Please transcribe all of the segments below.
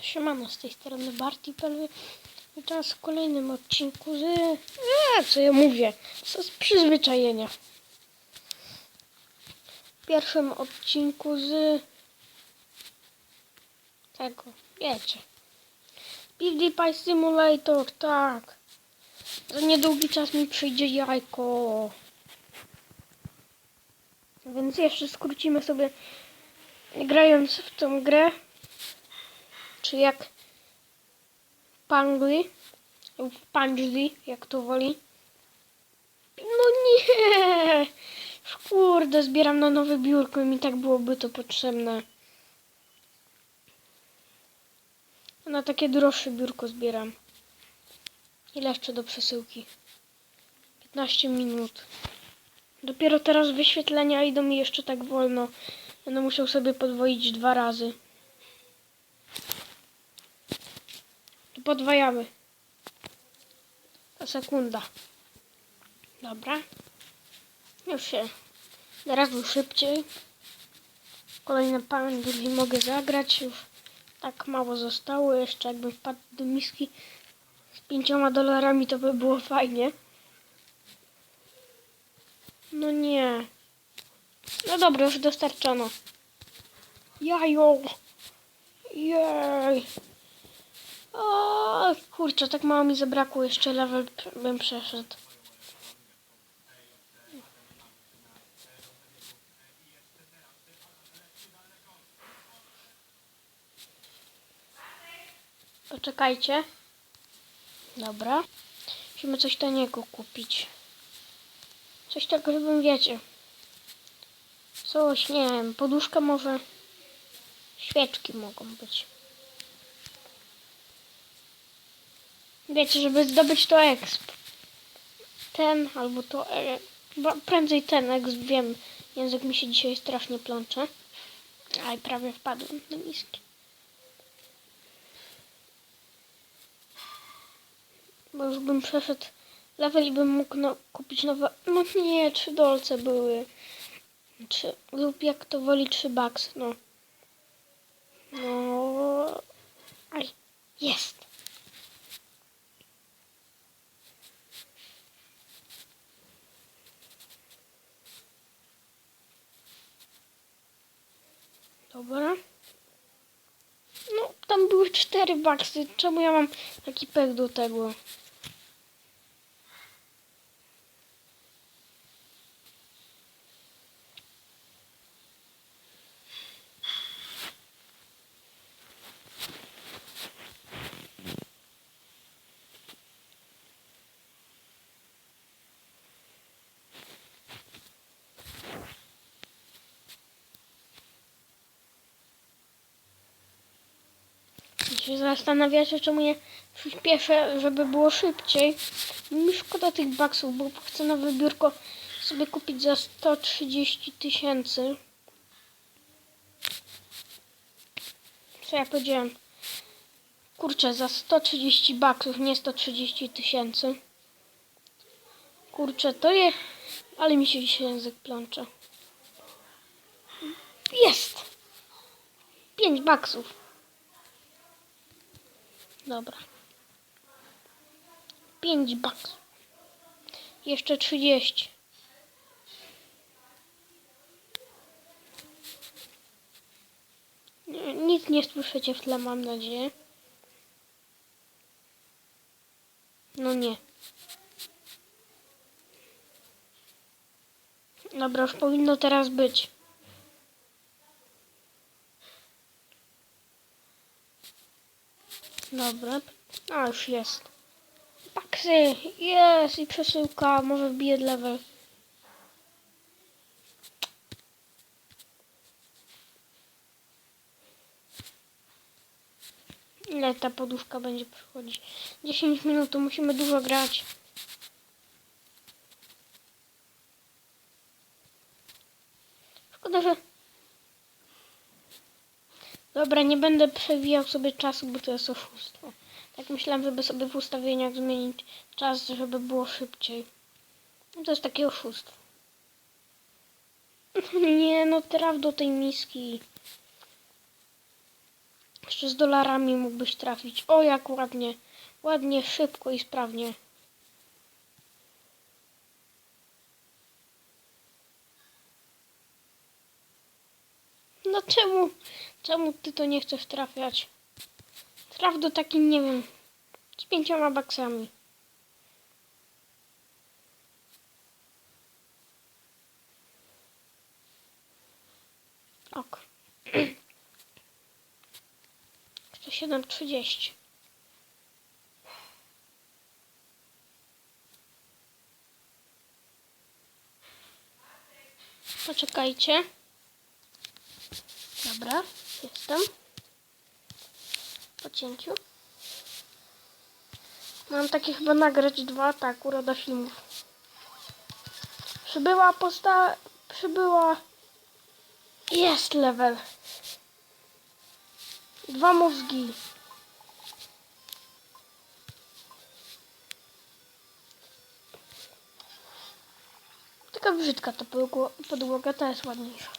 Siemano, z tej strony Barty Pelwy. Was w kolejnym odcinku z... Eee, co ja mówię? Z przyzwyczajenia. W pierwszym odcinku z... Tego, wiecie. PewDiePie Simulator, tak. Za niedługi czas mi przyjdzie jajko. Więc jeszcze skrócimy sobie grając w tą grę czy jak Pangli, lub Pangli, jak to woli. No nie! Kurde, zbieram na nowe biurko i mi tak byłoby to potrzebne. Na takie droższe biurko zbieram. Ile jeszcze do przesyłki? 15 minut. Dopiero teraz wyświetlenia idą mi jeszcze tak wolno. Będę musiał sobie podwoić dwa razy. Podwajamy. To sekunda. Dobra. Już się. Teraz już szybciej. Kolejne pangli mogę zagrać. Już tak mało zostało. Jeszcze jakbym wpadł do miski z pięcioma dolarami, to by było fajnie. No nie. No dobra, już dostarczono. Jajo. Jej. O, kurczę, tak mało mi zabrakło. Jeszcze level bym przeszedł. Poczekajcie. Dobra. Musimy coś taniego kupić. Coś takiego, żebym wiecie. Coś, nie wiem, poduszka może. Świeczki mogą być. Wiecie, żeby zdobyć to exp. Ten albo to. E, chyba prędzej ten exp, wiem. Język mi się dzisiaj strasznie plącze. Aj, prawie wpadłem na miski. Bo już bym przeszedł level i bym mógł no, kupić nowe. No nie, trzy dolce były. Czy, lub jak to woli, trzy bucks, no. No. Aj, jest. Dobra. No, tam były cztery baksy. Czemu ja mam taki pech do tego? Się zastanawiacie, czemu nie przyspieszę, żeby było szybciej. Mi szkoda tych baksów, bo chcę nowe biurko sobie kupić za 130 tysięcy. Co ja powiedziałem? Kurczę, za 130 baksów, nie 130 tysięcy. Kurczę, to je... Ale mi się dzisiaj język plącze. Jest! 5 baksów. Dobra. 5 baksów. Jeszcze 30. Nie, Nic nie słyszycie w tle, mam nadzieję. No nie. Dobra, już powinno teraz być. Dobra. A, już jest. Paksy! Jest! I przesyłka. Może wbiję level. Ile ta poduszka będzie przychodzić? 10 minut, to musimy dużo grać. Szkoda, że... Dobra, nie będę przewijał sobie czasu, bo to jest oszustwo. Tak myślałem, żeby sobie w ustawieniach zmienić czas, żeby było szybciej. No to jest takie oszustwo. Nie, no traf do tej miski. Jeszcze z dolarami mógłbyś trafić. O, jak ładnie. Ładnie, szybko i sprawnie. No czemu, czemu ty to nie chcesz trafiać? Traf do takim, nie wiem, z pięcioma baksami. Ok. 107.30. Poczekajcie. Dobra, jestem. Po cięciu. Mam takie chyba nagrać dwa, tak, uroda filmów. Przybyła posta... Przybyła... Jest level. Dwa mózgi. Taka brzydka ta podło- podłoga, ta jest ładniejsza.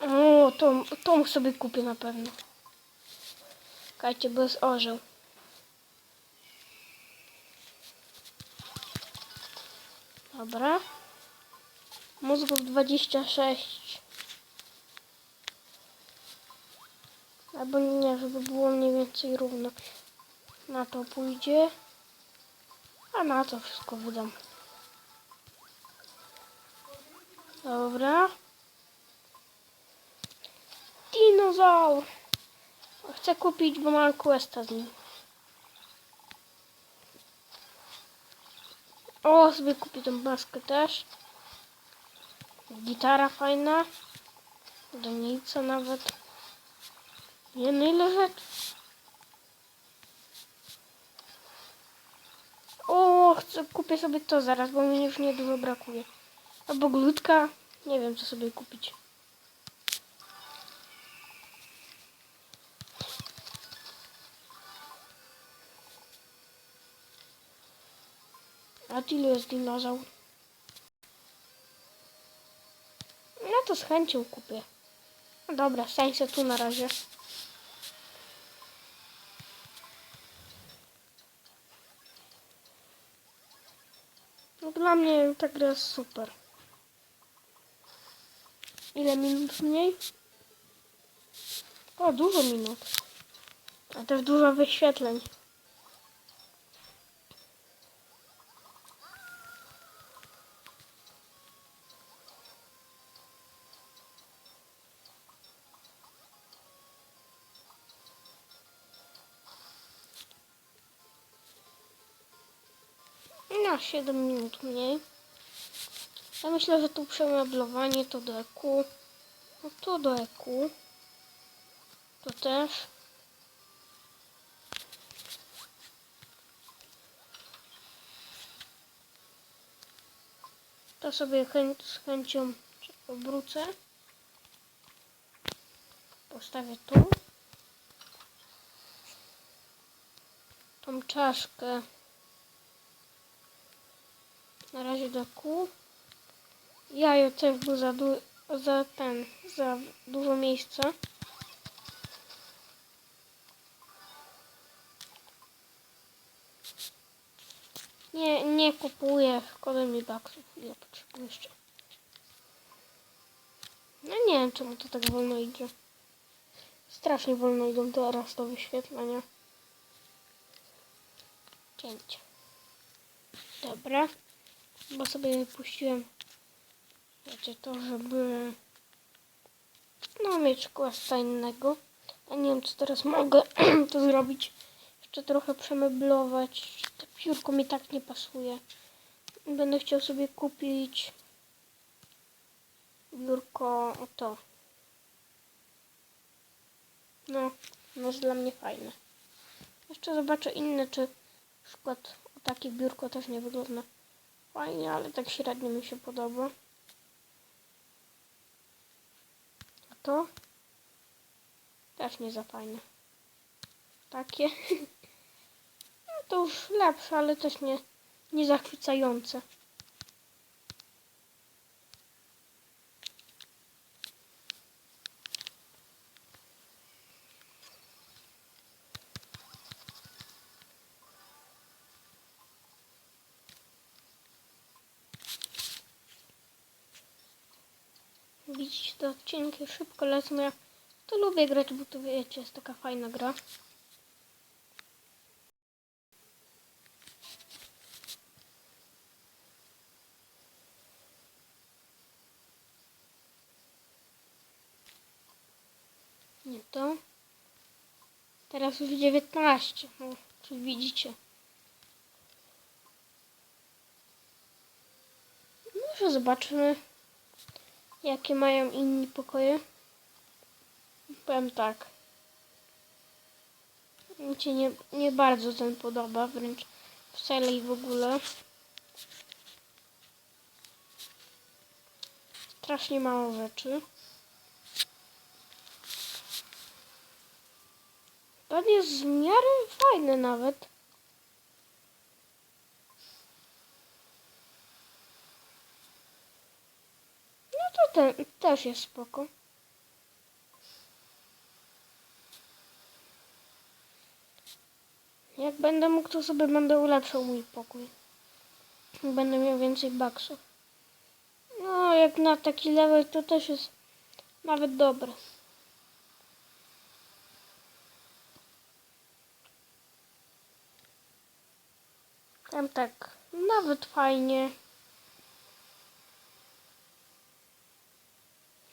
O, tą, tą sobie kupię na pewno. Czekajcie, bo jest orzeł. Dobra. Mózgów 26. Albo nie, żeby było mniej więcej równo. Na to pójdzie. A na to wszystko wydam. Dobra. Chcę kupić, bo mam questa z nim. O, sobie kupię tą maskę też. Gitara fajna. Donica nawet. Nie no ile rzeczy. O, chcę, kupię sobie to zaraz, bo mi już nie dużo brakuje. Albo glutka. Nie wiem, co sobie kupić. A ilu jest dinozaur? No to z chęcią kupię. No dobra, stań tu na razie. No dla mnie ta gra jest super. Ile minut mniej? O, dużo minut. A też dużo wyświetleń. No, 7 minut mniej. Ja myślę, że tu przemeblowanie to do EQ. No to do EQ. To też. To sobie chę z chęcią obrócę. Postawię tu. Tą czaszkę na razie do kół. Jajo też był za, du- za ten, za dużo miejsca. Nie, nie kupuję szkoda mi baksów. Potrzebuję jeszcze? No nie wiem czemu to tak wolno idzie. Strasznie wolno idą teraz do wyświetlenia. Cięcie. Dobra. Bo sobie puściłem wiecie to, żeby no mieć questa innego. A nie wiem, czy teraz mogę to zrobić. Jeszcze trochę przemeblować. To piórko mi tak nie pasuje. Będę chciał sobie kupić biurko to. No, no jest dla mnie fajne. Jeszcze zobaczę inne, czy na przykład takie biurko też nie wygląda fajnie, ale tak średnio mi się podoba. A to? Też nie za fajne. Takie. No to już lepsze, ale też nie, niezachwycające. Widzicie, te odcinki szybko lecą. Ja to lubię grać, bo to wiecie, jest taka fajna gra. Nie to. Teraz już 19. No, czy widzicie? Może zobaczymy, jakie mają inni pokoje. Powiem tak. Mi się nie, nie bardzo ten podoba, wręcz wcale i w ogóle. Strasznie mało rzeczy. Ten jest w miarę fajny nawet. No to ten też jest spoko. Jak będę mógł, to sobie będę ulepszał mój pokój. Będę miał więcej baksów. No, jak na taki level to też jest nawet dobre. Tam tak, nawet fajnie.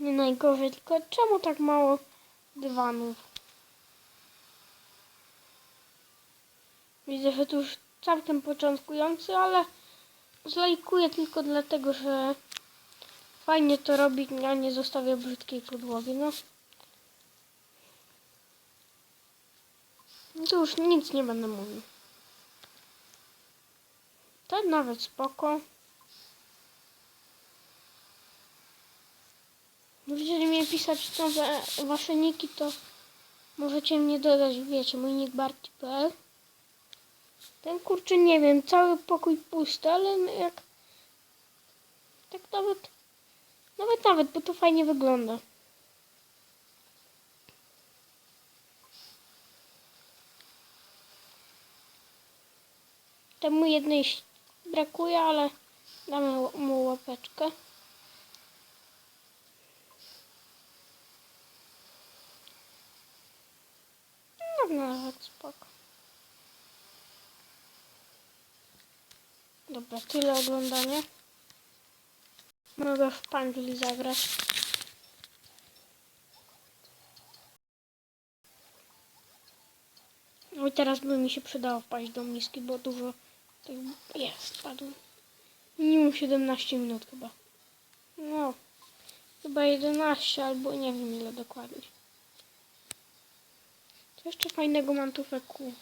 Nie najgorzej, tylko czemu tak mało dywanów? Widzę, że to już całkiem początkujący, ale zlajkuję tylko dlatego, że fajnie to robi, a nie zostawię brzydkiej podłogi, no. No To już nic nie będę mówił. Ten nawet spoko. Będziecie mnie pisać nowe wasze niki, to możecie mnie dodać, wiecie, mój nick barty.pl Ten kurczę nie wiem, cały pokój pusty, ale no jak tak nawet nawet nawet, bo to fajnie wygląda. Temu jednej brakuje, ale damy mu łapeczkę. No nawet spoko. Dobra, tyle oglądania. Mogę w Pangli zagrać. No i teraz by mi się przydało wpaść do miski, bo dużo tych jest, padło. Minimum 17 minut chyba. No, chyba 11 albo nie wiem ile dokładnie. Jeszcze fajnego mam tu w EQ?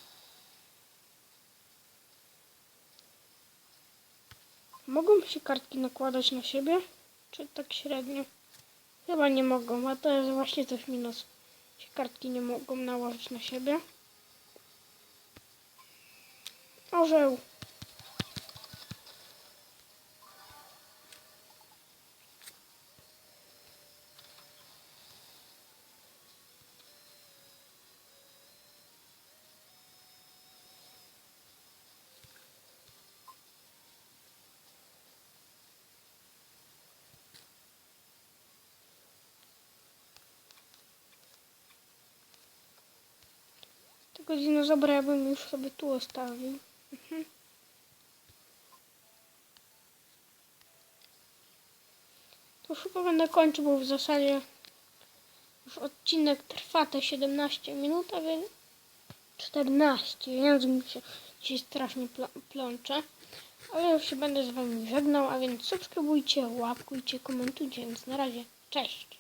Mogą się kartki nakładać na siebie? Czy tak średnio? Chyba nie mogą, a to jest właśnie też minus. Się kartki nie mogą nałożyć na siebie. Orzeł. Tego dinozaura ja bym już sobie tu ostawił. Mhm. To już chyba będę kończył, bo w zasadzie już odcinek trwa te 17 minut, a więc 14. Język mi się dzisiaj strasznie pl plącze. Ale już się będę z wami żegnał, a więc subskrybujcie, łapkujcie, komentujcie, więc na razie. Cześć!